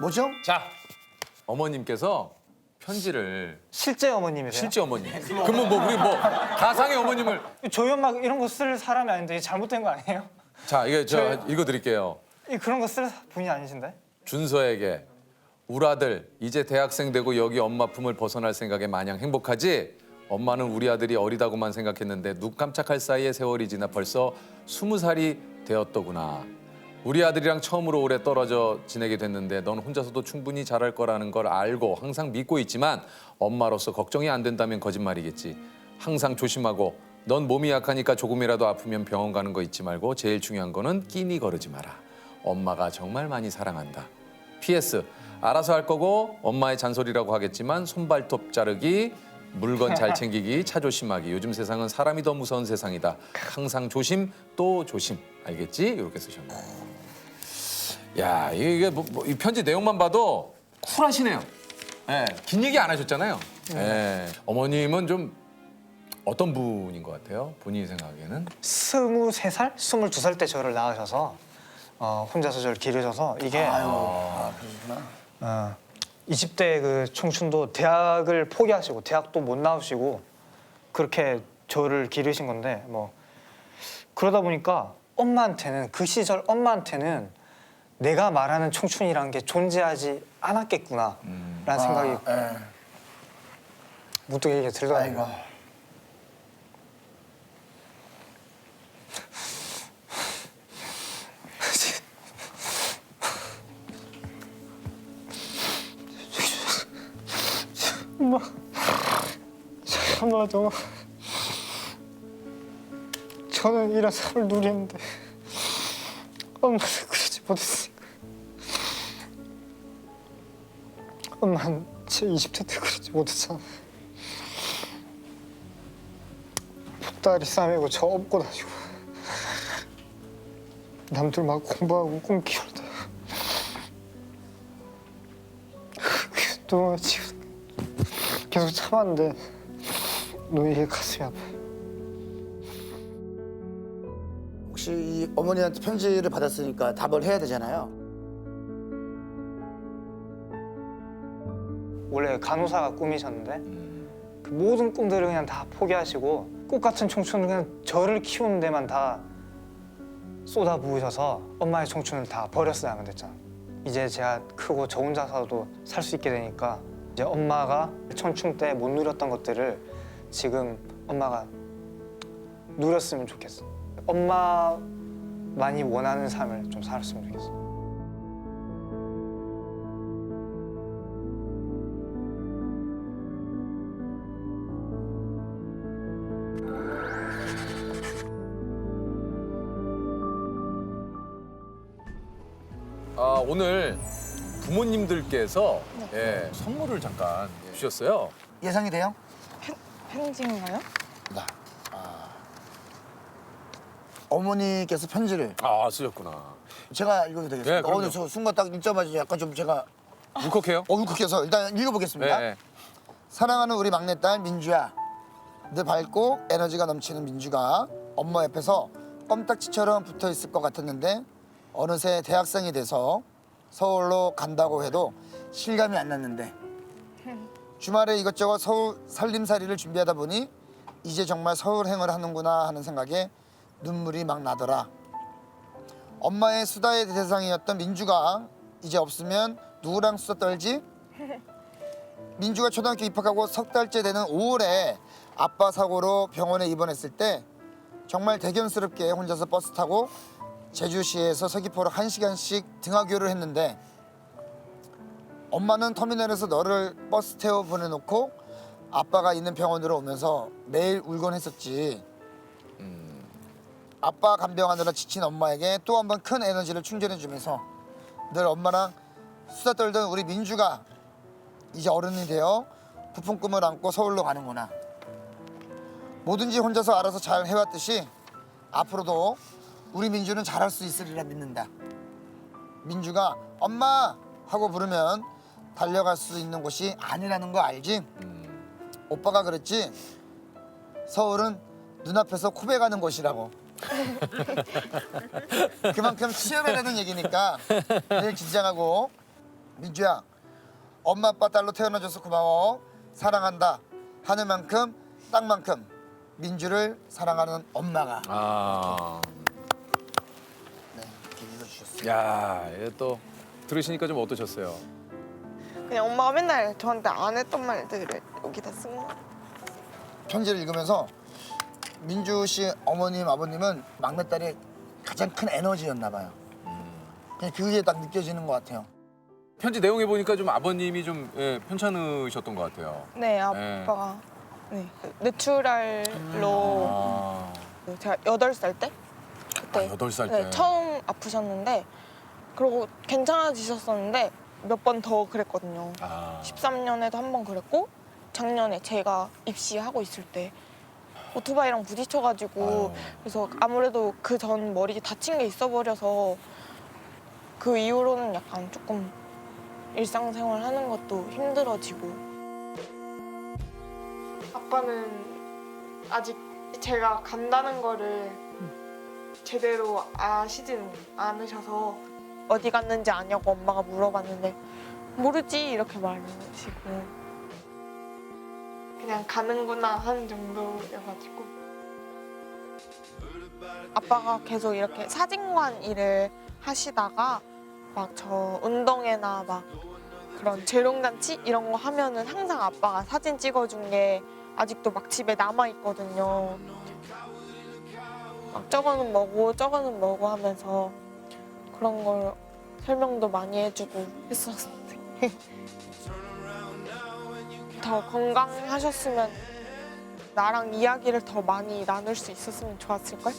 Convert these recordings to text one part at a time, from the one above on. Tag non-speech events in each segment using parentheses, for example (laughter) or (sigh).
뭐죠? 자, 어머님께서 편지를 실제 어머님이세요? 실제 어머님. 그러면 뭐 우리 뭐 가상의 어머님을 저희 엄마 이런 거 쓸 사람이 아닌데 이게 잘못된 거 아니에요? 자, 이게 저 읽어 드릴게요. 이 그런 거 쓸 분이 아니신데? 준서에게 우리 아들 이제 대학생 되고 여기 엄마 품을 벗어날 생각에 마냥 행복하지? 엄마는 우리 아들이 어리다고만 생각했는데 눈 깜짝할 사이에 세월이 지나 벌써 스무 살이 되었더구나. 우리 아들이랑 처음으로 오래 떨어져 지내게 됐는데 넌 혼자서도 충분히 잘할 거라는 걸 알고 항상 믿고 있지만 엄마로서 걱정이 안 된다면 거짓말이겠지. 항상 조심하고 넌 몸이 약하니까 조금이라도 아프면 병원 가는 거 잊지 말고 제일 중요한 거는 끼니 거르지 마라. 엄마가 정말 많이 사랑한다. PS 알아서 할 거고 엄마의 잔소리라고 하겠지만 손발톱 자르기 물건 잘 챙기기 차 조심하기 요즘 세상은 사람이 더 무서운 세상이다 항상 조심 또 조심 알겠지 이렇게 쓰셨네요 야 이게 뭐, 뭐, 이 편지 내용만 봐도 쿨하시네요. 예, 긴 얘기 안 하셨잖아요. 예, 어머님은 좀 어떤 분인 것 같아요? 본인이 생각하기에는? 스물세 살, 스물두 살 때 저를 낳으셔서 어, 혼자서 저를 기르셔서 이게 아, 그러구나. 어, 20대 그 청춘도 대학을 포기하시고 대학도 못 나오시고 그렇게 저를 기르신 건데 뭐 그러다 보니까 엄마한테는 그 시절 엄마한테는 내가 말하는 청춘이란 게 존재하지 않았겠구나라는 생각이 아, 예. 문득 이게 들더라고요. 엄마, 엄마도 저는 이런 삶을 누리는데 엄마는 그러지 못했으니 엄마는 제 20대 때 그러지 못했잖아 보따리 싸매고 저 업고 다니고 남들 막 공부하고 꿈 키우다 그동안 지금 계속 참았는데 노이의 가슴이 아파. 혹시 이 어머니한테 편지를 받았으니까 답을 해야 되잖아요. 원래 간호사가 꿈이셨는데 그 모든 꿈들을 그냥 다 포기하시고 꽃 같은 청춘을 그냥 저를 키우는 데만 다 쏟아 부으셔서 엄마의 청춘을 다 버렸어야만 됐잖아. 이제 제가 크고 저 혼자서도 살 수 있게 되니까 이제 엄마가 청춘 때 못 누렸던 것들을 지금 엄마가 누렸으면 좋겠어. 엄마만이 원하는 삶을 좀 살았으면 좋겠어. 오늘 부모님들께서 예, 선물을 잠깐 주셨어요. 예상이 돼요? 편지인가요? 나. 아. 어머니께서 편지를 아 쓰셨구나. 제가 읽어도 되겠습니까? 네, 그럼요. 어, 저 순간 딱 읽자마자 약간 좀 제가 (laughs) 울컥해요? 어, 울컥해서 일단 읽어보겠습니다. 네. 사랑하는 우리 막내딸 민주야. 늘 밝고 에너지가 넘치는 민주가 엄마 옆에서 껌딱지처럼 붙어 있을 것 같았는데 어느새 대학생이 돼서 서울로 간다고 해도 실감이 안 났는데 주말에 이것저것 서울 살림살이를 준비하다 보니 이제 정말 서울행을 하는구나 하는 생각에 눈물이 막 나더라. 엄마의 수다의 대상이었던 민주가 이제 없으면 누구랑 수다 떨지? 민주가 초등학교 입학하고 석 달째 되는 5월에 아빠 사고로 병원에 입원했을 때 정말 대견스럽게 혼자서 버스 타고 제주시에서 서귀포로 한시간씩 등하교를 했는데 엄마는 터미널에서 너를 버스 태워 보내놓고 아빠가 있는 병원으로 오면서 매일 울곤 했었지. 아빠 간병하느라 지친 엄마에게 또 한 번 큰 에너지를 충전해주면서 늘 엄마랑 수다 떨던 우리 민주가 이제 어른이 되어 부푼 꿈을 안고 서울로 가는구나. 뭐든지 혼자서 알아서 잘 해왔듯이 앞으로도 우리 민주는 잘할 수 있으리라 믿는다. 민주가 엄마 하고 부르면 달려갈 수 있는 곳이 아니라는 거 알지? 오빠가 그랬지. 서울은 눈앞에서 코베 가는 곳이라고. (laughs) 그만큼 치열하다는 얘기니까 늘 긴장하고 민주야 엄마 아빠 딸로 태어나줘서 고마워 사랑한다 하는 만큼 땅만큼 민주를 사랑하는 엄마가 아, 야, 이게 또 들으시니까 좀 어떠셨어요? 그냥 엄마가 맨날 저한테 안 했던 말들을 여기다 쓴 거. 편지를 읽으면서 민주 씨 어머님 아버님은 막내딸이 가장 큰 에너지였나 봐요. 그냥 그게 딱 느껴지는 것 같아요. 편지 내용에 보니까 좀 아버님이 좀 예, 편찮으셨던 것 같아요. 네, 아빠가 네 뇌출혈로 아, 제가 여덟 살 때 그때 아, 여덟 살 네, 때. 처음 아프셨는데 그러고 괜찮아지셨었는데 몇 번 더 그랬거든요. 아, 13년에도 한 번 그랬고 작년에 제가 입시하고 있을 때 오토바이랑 부딪혀가지고 아유. 그래서 아무래도 그 전 머리에 다친 게 있어 버려서 그 이후로는 약간 조금 일상생활 하는 것도 힘들어지고 아빠는 아직 제가 간다는 거를 제대로 아시진 않으셔서 어디 갔는지 아냐고 엄마가 물어봤는데 모르지 이렇게 말하시고 그냥 가는구나 하는 정도여가지고 아빠가 계속 이렇게 사진관 일을 하시다가 막 저 운동회나 막 그런 재롱잔치 이런 거 하면은 항상 아빠가 사진 찍어준 게 아직도 막 집에 남아 있거든요. 막 저거는 뭐고 저거는 뭐고 하면서 그런 걸 설명도 많이 해주고 했었는데 (laughs) 더 건강하셨으면 나랑 이야기를 더 많이 나눌 수 있었으면 좋았을걸?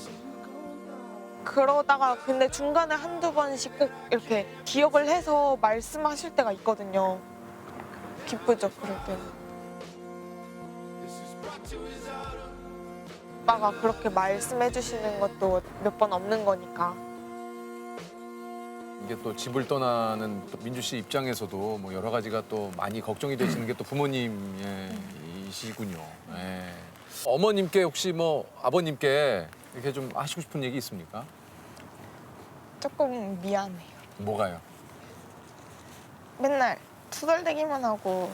그러다가 근데 중간에 한두 번씩 꼭 이렇게 기억을 해서 말씀하실 때가 있거든요. 기쁘죠, 그럴 때는. 오빠가 그렇게 말씀해 주시는 것도 몇 번 없는 거니까. 이게 또 집을 떠나는 또 민주 씨 입장에서도 뭐 여러 가지가 또 많이 걱정이 되시는 게 또 부모님이시군요. 예. 어머님께 혹시 뭐 아버님께 이렇게 좀 하시고 싶은 얘기 있습니까? 조금 미안해요. 뭐가요? 맨날 투덜대기만 하고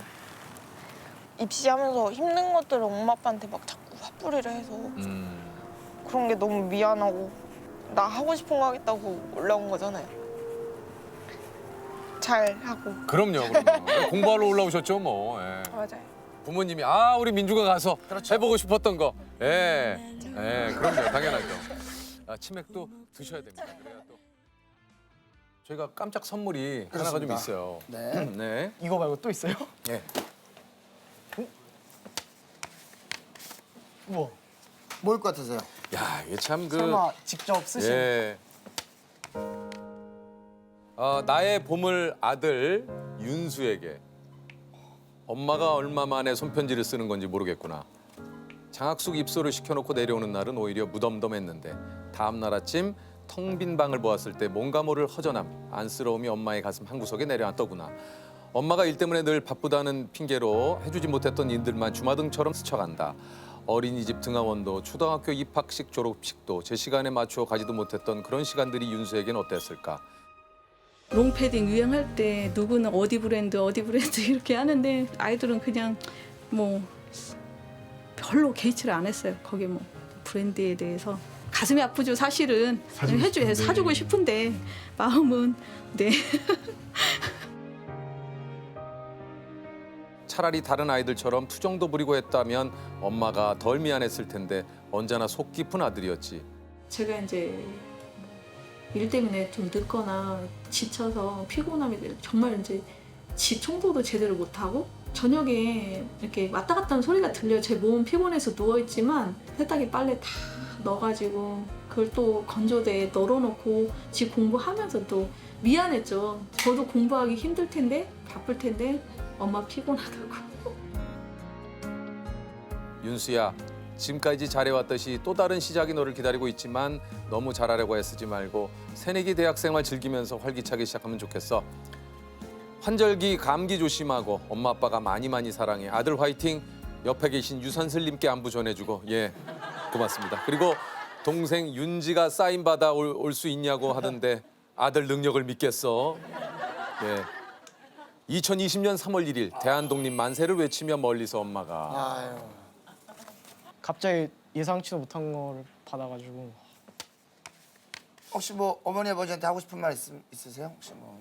입시하면서 힘든 것들을 엄마 아빠한테 막 자꾸 화풀이를 해서 음, 그런 게 너무 미안하고 나 하고 싶은 거 하겠다고 올라온 거잖아요. 잘 하고 그럼요, 그럼요. (laughs) 공부하러 올라오셨죠, 뭐. 예. 맞아요. 부모님이 아 우리 민주가 가서 그렇죠. 해보고 싶었던 거. 예, 예, 그럼요, 당연하죠. 아, 치맥도 드셔야 됩니다. 그래야 또 저희가 깜짝 선물이 하나가 좀 그렇습니다. 있어요. 네. 네. 이거 말고 또 있어요? 예. 우와. 뭘 것 같으세요? 야, 이게 참 그. 설마 직접 쓰신? 예. 어, 나의 보물 아들 윤수에게 엄마가 얼마 만에 손편지를 쓰는 건지 모르겠구나. 장학숙 입소를 시켜놓고 내려오는 날은 오히려 무덤덤했는데 다음 날 아침 텅 빈 방을 보았을 때 뭔가 모를 허전함, 안쓰러움이 엄마의 가슴 한구석에 내려앉더구나. 엄마가 일 때문에 늘 바쁘다는 핑계로 해주지 못했던 일들만 주마등처럼 스쳐간다. 어린이집 등하원도 초등학교 입학식 졸업식도 제 시간에 맞추어 가지도 못했던 그런 시간들이 윤수에겐 어땠을까? 롱패딩 유행할 때 누구는 어디 브랜드 어디 브랜드 (laughs) 이렇게 하는데 아이들은 그냥 뭐 별로 개의치를 안 했어요. 거기 뭐 브랜드에 대해서 가슴이 아프죠 사실은 사주고 해주 싶은데. 사주고 싶은데 마음은 네 (laughs) 차라리 다른 아이들처럼 투정도 부리고 했다면 엄마가 덜 미안했을 텐데 언제나 속 깊은 아들이었지. 제가 이제 일 때문에 좀 늦거나 지쳐서 피곤함이 정말 이제 집 청소도 제대로 못 하고 저녁에 이렇게 왔다 갔다 하는 소리가 들려요. 제 몸 피곤해서 누워 있지만 세탁기 빨래 다 넣어가지고 그걸 또 건조대에 널어놓고 집 공부하면서 또 미안했죠. 저도 공부하기 힘들 텐데 바쁠 텐데 엄마 피곤하다고. 윤수야, 지금까지 잘해왔듯이 또 다른 시작이 너를 기다리고 있지만 너무 잘하려고 애쓰지 말고 새내기 대학생활 즐기면서 활기차게 시작하면 좋겠어. 환절기 감기 조심하고 엄마 아빠가 많이 많이 사랑해. 아들 화이팅. 옆에 계신 유선슬님께 안부 전해주고 예 고맙습니다. 그리고 동생 윤지가 사인 받아 올 수 있냐고 하던데 아들 능력을 믿겠어. 예 2020년 3월 1일 대한독립 만세를 외치며 멀리서 엄마가 아유. 갑자기 예상치도 못한 거를 받아가지고 혹시 뭐 어머니 아버지한테 하고 싶은 말 있, 있으세요? 혹시 뭐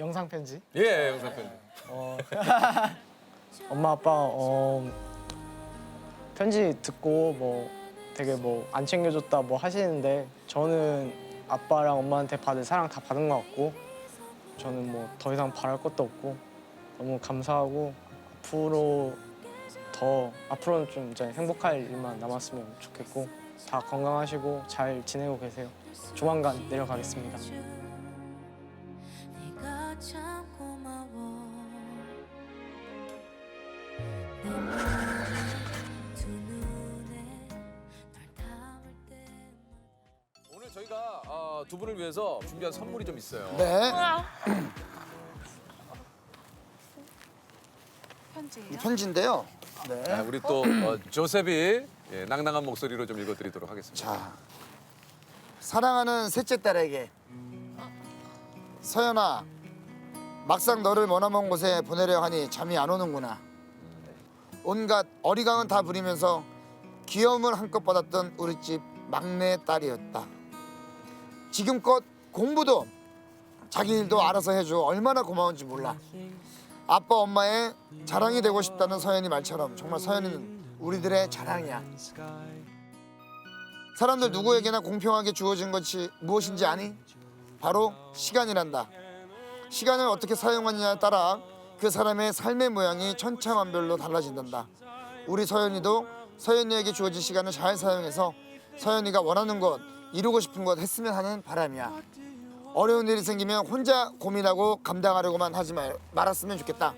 영상 편지 예 영상 편지. (laughs) 엄마 아빠 어, 편지 듣고 뭐 되게 뭐 안 챙겨줬다 뭐 하시는데 저는 아빠랑 엄마한테 받을 사랑 다 받은 것 같고 저는 뭐 더 이상 바랄 것도 없고 너무 감사하고 앞으로 더 앞으로는 좀 이제 행복할 일만 남았으면 좋겠고 다 건강하시고 잘 지내고 계세요. 조만간 내려가겠습니다. 두 분을 위해서 준비한 선물이 좀 있어요. 네. (coughs) 편지예요? 이 편지인데요. 네. 자, 우리 또 (coughs) 어, 조셉이 예, 낭낭한 목소리로 좀 읽어드리도록 하겠습니다. 자, 사랑하는 셋째 딸에게 서연아, 막상 너를 머나먼 곳에 보내려 하니 잠이 안 오는구나. 온갖 어리광은 다 부리면서 귀여움을 한껏 받았던 우리 집 막내 딸이었다. 지금껏 공부도 자기 일도 알아서 해줘 얼마나 고마운지 몰라. 아빠 엄마의 자랑이 되고 싶다는 서연이 말처럼 정말 서연이는 우리들의 자랑이야. 사람들 누구에게나 공평하게 주어진 것이 무엇인지 아니? 바로 시간이란다. 시간을 어떻게 사용하느냐에 따라 그 사람의 삶의 모양이 천차만별로 달라진단다. 우리 서연이도 서연이에게 주어진 시간을 잘 사용해서 서연이가 원하는 것, 이루고 싶은 것 했으면 하는 바람이야. 어려운 일이 생기면 혼자 고민하고 감당하려고만 하지 말, 말았으면 좋겠다.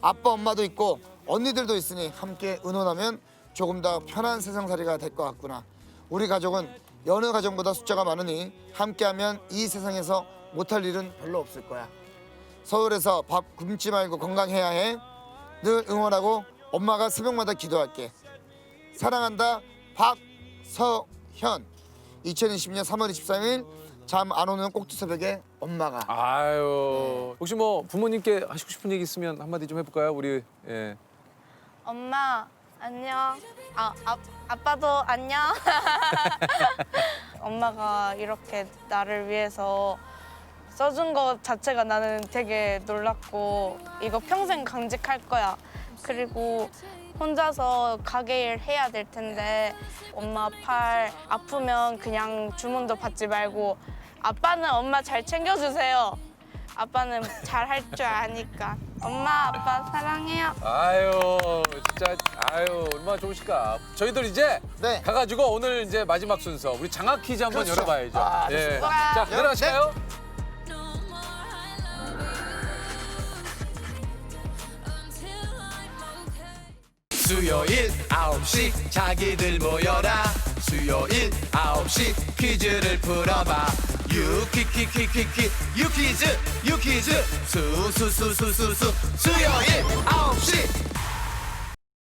아빠 엄마도 있고 언니들도 있으니 함께 의논하면 조금 더 편한 세상살이가 될 것 같구나. 우리 가족은 여느 가정보다 숫자가 많으니 함께하면 이 세상에서 못할 일은 별로 없을 거야. 서울에서 밥 굶지 말고 건강해야 해. 늘 응원하고 엄마가 새벽마다 기도할게. 사랑한다 박 서현. 2020년 3월 23일 잠 안 오는 꼭두 새벽에 엄마가 아유 혹시 뭐 부모님께 하시고 싶은 얘기 있으면 한마디 좀 해볼까요? 우리 예. 엄마 안녕. 아, 아 아빠도 안녕. (laughs) 엄마가 이렇게 나를 위해서 써준 것 자체가 나는 되게 놀랐고 이거 평생 강직할 거야. 그리고 혼자서 가게 일 해야 될 텐데 엄마 팔 아프면 그냥 주문도 받지 말고 아빠는 엄마 잘 챙겨주세요. 아빠는 잘 할 줄 아니까. 엄마 아빠 사랑해요. 아유 진짜 아유 얼마나 좋으실까. 저희들 이제 네. 가가지고 오늘 이제 마지막 순서 우리 장학 퀴즈 한번 그렇죠. 열어봐야죠. 아, 예. 좋습니다. 자 내려가실까요? 수요일 9시 자기들 모여라. 수요일 9시 퀴즈를 풀어봐. 유키키키키키 유퀴즈 유퀴즈. 수수수수수수 수요일 9시